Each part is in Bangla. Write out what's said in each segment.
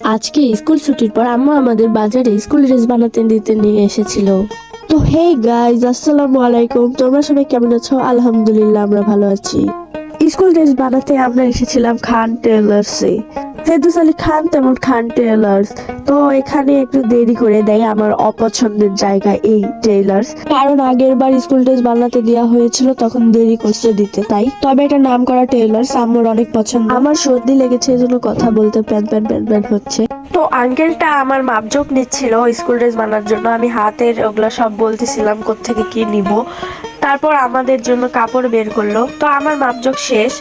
আজকে স্কুল ছুটির পর আম্মু আমাদের বাজারে স্কুল ড্রেস বানাতে দিতে নিয়ে এসেছিল। তো হে গাইজ আসসালামু আলাইকুম। তোমরা সবাই কেমন আছো? আলহামদুলিল্লাহ, আমরা ভালো আছি। স্কুল ড্রেস বানাতে আমরা এসেছিলাম খান টেলার্সে ফেরদুস আলী খান তেমন খান টেলার্স তো এখানে একটু দেরি করে দেয় আমার অপছন্দের জায়গা এই টেলার্স কারণ আগের বার স্কুল ড্রেস বানাতে দেওয়া হয়েছিল, তখন দেরি করছে দিতে, তাই। তবে এটা নাম করা টেলার্স আমার অনেক পছন্দ। আমার সর্দি লেগেছে, এজন্য কথা বলতে প্যান প্যান প্যান প্যান হচ্ছে। তো আঙ্কেলটা আমার মাপজোক নিচ্ছিল স্কুল ড্রেস বানার জন্য। আমি হাতের ওগুলো সব বলতেছিলাম, কোত্থেকে কি নিব। তারপর আমাদের জন্য কাপড় বের করল। তো আমার মাপজোক শেষ,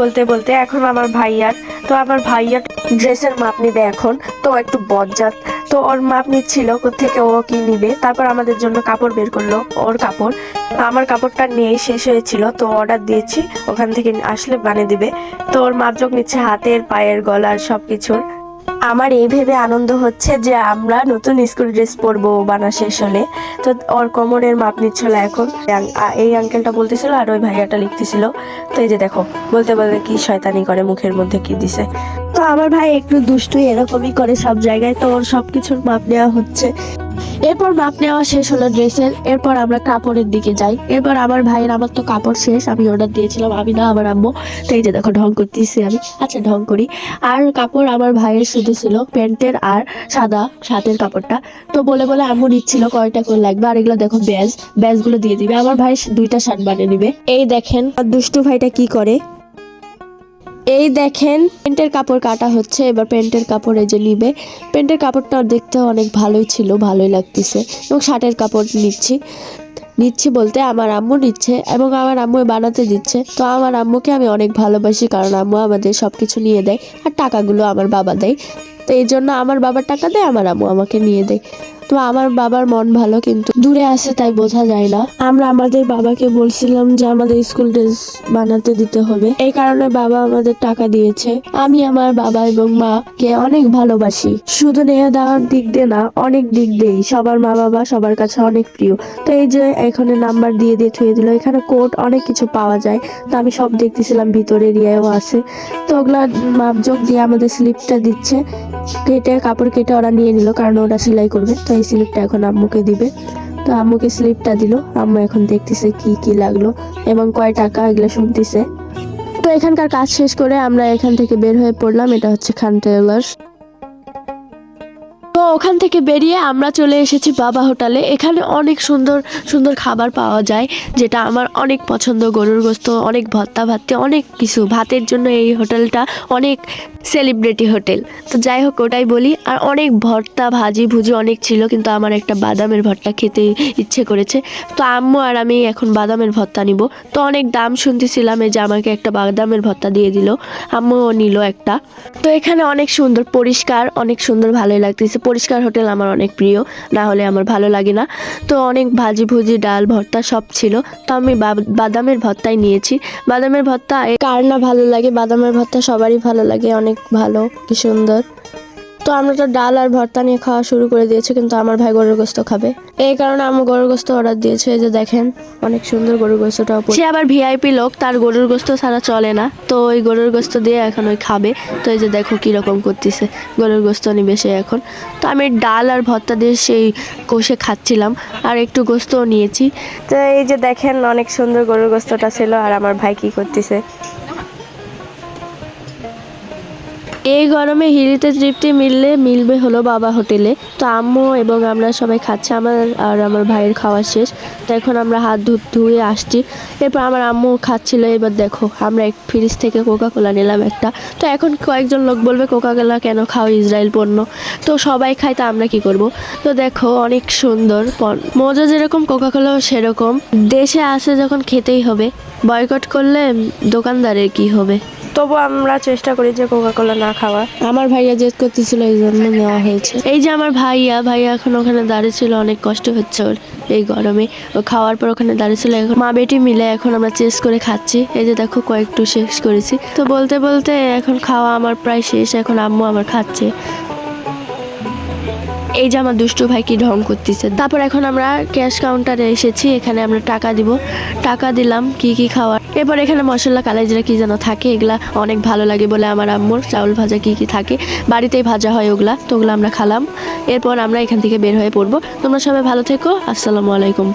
বলতে বলতে এখন আমার ভাইয়ার। তো আমার ভাইয়ার ড্রেসের মাপ নিবে এখন। তো একটু বজ্জাত। তো ওর মাপ নিচ্ছিল থেকে ও কি নিবে। তারপর আমাদের জন্য কাপড় বের করল ওর কাপড়। আমার কাপড়টা নিয়ে শেষ হয়েছিল। তো অর্ডার দিয়েছি। ওখান থেকে আসলে বানিয়ে দিবে। তো ওর মাপজোক নিচ্ছে হাতের, পায়ের, গলার সব কিছুর আমার এই ভেবে আনন্দ হচ্ছে যে আমরা নতুন স্কুল ড্রেস পরবো বানা শেষ হলে। তো ওর কোমরের মাপ নিচ্ছিল এখন। এই আঙ্কেলটা বলতেছিল আর ওই ভাইয়াটা লিখতেছিল। তো এই যে দেখো, বলতে বলতে কি শয়তানি করে মুখের মধ্যে কি দিছে। তো আমার ভাই একটু দুষ্টুই এরকমই করে সব জায়গায়, তো ওর সব কিছুর মাপ নেওয়া হচ্ছে। এরপর মাপ নেওয়া শেষ হলো ড্রেসের, এরপর আমরা কাপড়ের দিকে যাই। এরপর আমার ভাইয়ের, আমার তো কাপড় শেষ, আমি অর্ডার দিয়েছিলাম, আমি না, আমার আম্মু। তো এই যে দেখো, ঢং করতেছি আমি। আচ্ছা ঢং করি। আর কাপড় আমার ভাইয়ের শুধু ছিল, প্যান্টের আর সাদা শার্টের কাপড়টা। তো বলে বলে আম্মু নিচ্ছিল কয়টা করে লাগবে? আর এগুলো দেখো ব্যাজ ব্যাজগুলো দিয়ে দিবে। আমার ভাই দুইটা শার্ট বানিয়ে নিবে। এই দেখেন, দুষ্টু ভাইটা কি করে? এই দেখেন, প্যান্টের কাপড় কাটা হচ্ছে, এবার প্যান্টের কাপড় যে নিবে। প্যান্টের কাপড়টা দেখতে অনেক ভালোই ছিল, ভালোই লাগতেছে। এবং শার্টের কাপড় নিচ্ছি। নিচ্ছি বলতে আমার আম্মু নিচ্ছে এবং আমার আম্মু বানাতে দিচ্ছে। তো আমার আম্মুকে আমি অনেক ভালোবাসি কারণ আম্মু আমাদের সব কিছু নিয়ে দেয় আর টাকাগুলো আমার বাবা দেয়। তো এই জন্য আমার বাবার টাকা দেয়, আমার আম্মু আমাকে নিয়ে দেয়। তো আমার বাবার মন ভালো, কিন্তু দূরে আছে তাই বোঝা যায় না। আমরা আমাদের বাবাকে বলছিলাম যে আমাদের স্কুল ড্রেস বানাতে দিতে হবে। এই কারণে বাবা আমাদের টাকা দিয়েছে। আমি আমার বাবা এবং মা কে অনেক ভালোবাসি। শুধু নেওয়া দেওয়ার দিক দিয়ে না, অনেক দিক দিয়েই। সবার মা বাবা সবার কাছে অনেক প্রিয়। তো এই যে এখানে নাম্বার দিয়ে দিয়ে থুয়ে দিল। এখানে কোড অনেক কিছু পাওয়া যায়। তো আমি সব দেখতেছিলাম, ভিতরে রিয়াও আছে। তো ওগুলা মাপজোক দিয়ে আমাদের স্লিপটা দিচ্ছে। কেটে কাপড় কেটে ওরা নিয়ে নিল, কারণ ওরা সেলাই করবে, তো এই স্লিপটা এখন আম্মুকে দিবে। তো আম্মুকে স্লিপটা দিল, আম্মু এখন দেখতেছে কি কি লাগল, এবং কয় টাকা এগুলো শুনতেছে। তো এখানকার কাজ শেষ করে আমরা এখান থেকে বের হয়ে পড়লাম, এটা হচ্ছে খান টেলার্স তো ওখান থেকে বেরিয়ে আমরা চলে এসেছি বাবা হোটেলে। এখানে অনেক সুন্দর সুন্দর খাবার পাওয়া যায়, যেটা আমার অনেক পছন্দ, গরুর গোস্ত, অনেক ভত্তা ভাত্তি, অনেক কিছু। ভাতের জন্য এই হোটেলটা অনেক সেলিব্রিটি হোটেল তো যাই হোক, ওটাই বলি। আর অনেক ভর্তা, ভাজি, ভুজি অনেক ছিল, কিন্তু আমার একটা বাদামের ভর্তা খেতে ইচ্ছে করেছে। তো আম্মু আর আমি এখন বাদামের ভর্তা নিব। তো অনেক দাম শুনতেছিলাম এই যে আমাকে একটা বাদামের ভর্তা দিয়ে দিল। আম্মুও নিল একটা। তো এখানে অনেক সুন্দর, পরিষ্কার, অনেক সুন্দর ভালোই লাগতেছে। পরিষ্কার হোটেল আমার অনেক প্রিয়, না হলে আমার ভালো লাগে না। তো অনেক ভাজি, ভুজি, ডাল, ভর্তা সব ছিল। তো আমি বাদামের ভর্তাই নিয়েছি। বাদামের ভর্তা কার না ভালো লাগে? বাদামের ভর্তা সবারই ভালো লাগে। অনেক ভালো কি সুন্দর। তো আমরা তো ডাল আর ভর্তা নিয়ে খাওয়া শুরু করে দিয়েছি কিন্তু আমার ভাই গরুর গোস্ত খাবে। এই কারণে আমার গরুর গোস্ত অর্ডার দিয়েছে এই যে দেখেন অনেক সুন্দর গরুর গোস্তটাও সে আবার ভিআইপি লোক তার গরুর গোস্ত ছাড়া চলে না। তো ওই গরুর গোস্ত দিয়ে এখন ওই খাবে। তো এই যে দেখো কীরকম করতেছে গরুর গোস্ত নিবে সে এখন। তো আমি ডাল আর ভর্তা দিয়ে সেই কষে খাচ্ছিলাম আর একটু গোস্তও নিয়েছি। তো এই যে দেখেন অনেক সুন্দর গরুর গোস্তটা ছিল আর আমার ভাই কি করতেছে? এই গরমে হিরিতে তৃপ্তি মিললে মিলবে হলো বাবা হোটেলে। তো আম্মু এবং আমরা সবাই খাচ্ছি, আমার আর আমার ভাইয়ের খাওয়া শেষ। তো এখন আমরা হাত ধু ধুয়ে আসছি। এরপর আমার আম্মু খাচ্ছিল, এবার দেখো, আমরা এক ফ্রিজ থেকে কোকা কোলা নিলাম একটা। তো এখন কয়েকজন লোক বলবে কোকা কোলা কেন খাও ইসরায়েল পণ্য? তো সবাই খায়, তা আমরা কি করব? তো দেখো, অনেক সুন্দর মজা যেরকম কোকা কোলাও সেরকম। দেশে আসে যখন, খেতেই হবে। বয়কট করলে দোকানদারের কি হবে? তবু আমরা চেষ্টা করি যে কোকা কোলা না খাওয়া আমার ভাইয়া জেদ করতেছিল এই জন্য নেওয়া হয়েছে। এই যে আমার ভাইয়া ভাইয়া এখন ওখানে দাঁড়িয়ে ছিল অনেক কষ্ট হচ্ছে ওর এই গরমে। ও খাওয়ার পর ওখানে দাঁড়িয়ে ছিল এখন মা বেটি মিলে এখন আমরা চেস করে খাচ্ছি। এই যে দেখো কয়েকটু শেষ করেছি। তো বলতে বলতে এখন খাওয়া আমার প্রায় শেষ এখন আম্মু আমার খাচ্ছে। এই যে আমার দুষ্টু ভাই কি ঢং করতেছে। তারপর এখন আমরা ক্যাশ কাউন্টারে এসেছি, এখানে আমরা টাকা দিব। টাকা দিলাম, কি কি খাওয়ার এরপর এখানে মশলা কালাইজিরা কি যেন থাকে, এগুলা অনেক ভালো লাগে বলে আমার আম্মুর। চাউল ভাজা কি কি থাকে, বাড়িতেই ভাজা হয় ওগুলা, তো ওগুলো আমরা খালাম। এরপর আমরা এখান থেকে বের হয়ে পড়ব। তোমরা সবাই ভালো থেকো, আসসালামু আলাইকুম।